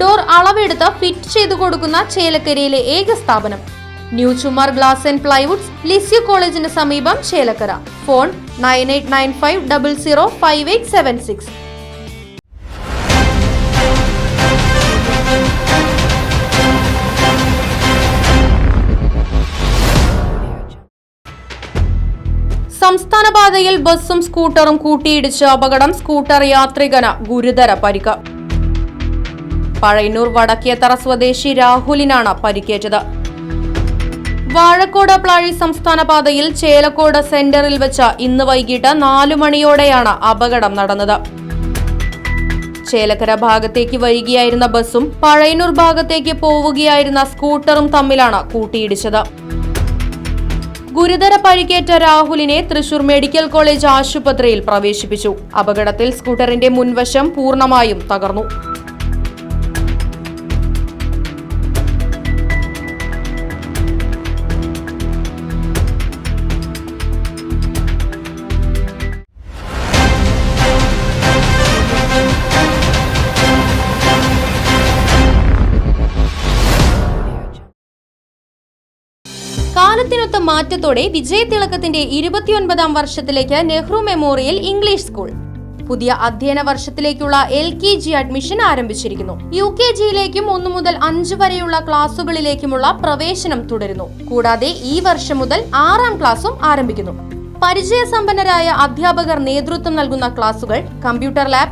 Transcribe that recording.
Door അളവെടുത്ത് fit ചെയ്തു കൊടുക്കുന്ന ചേലക്കരയിലെ ഏക സ്ഥാപനം. New Chumar glass and plywoods Lisieux കോളേജിന് സമീപം Chelakkara. Phone nine eight nine five double zero five eight seven six. സംസ്ഥാന പാതയിൽ ബസ്സും സ്കൂട്ടറും കൂട്ടിയിടിച്ച് അപകടം സ്കൂട്ടർ യാത്രികന് ഗുരുതര പരിക്ക്. പഴയന്നൂർ വടക്കേത്തറ സ്വദേശി രാഹുലിനാണ് പരിക്കേറ്റത്. വാഴക്കോട് പ്ലാഴി സംസ്ഥാന പാതയിൽ ചേലക്കോട് സെന്ററിൽ വെച്ച് ഇന്ന് വൈകിട്ട് നാലു മണിയോടെയാണ് അപകടം നടന്നത്. ചേലക്കര ഭാഗത്തേക്ക് വരികയായിരുന്ന ബസ്സും പഴയന്നൂർ ഭാഗത്തേക്ക് പോവുകയായിരുന്ന സ്കൂട്ടറും തമ്മിലാണ് കൂട്ടിയിടിച്ചത്. ഗുരുതര പരിക്കേറ്റ രാഹുലിനെ തൃശൂർ മെഡിക്കൽ കോളേജ് ആശുപത്രിയിൽ പ്രവേശിപ്പിച്ചു. അപകടത്തിൽ സ്കൂട്ടറിന്റെ മുൻവശം പൂർണമായും തകർന്നു. കാലത്തിനൊത്ത മാറ്റത്തോടെ വിജയതിളക്കത്തിന്റെ ഇരുപത്തിയൊൻപതാം വർഷത്തിലേക്ക് നെഹ്റു മെമ്മോറിയൽ ഇംഗ്ലീഷ് സ്കൂൾ. പുതിയ അധ്യയന വർഷത്തിലേക്കുള്ള എൽ കെ ജി അഡ്മിഷൻ ആരംഭിച്ചിരിക്കുന്നു. യു കെ ജിയിലേക്കും ഒന്നു മുതൽ അഞ്ച് വരെയുള്ള ക്ലാസുകളിലേക്കുമുള്ള പ്രവേശനം തുടരുന്നു. കൂടാതെ ഈ വർഷം മുതൽ ആറാം ക്ലാസും ആരംഭിക്കുന്നു. പരിചയസമ്പന്നരായ അധ്യാപകർ നേതൃത്വം നൽകുന്ന ക്ലാസുകൾ കമ്പ്യൂട്ടർ ലാബ്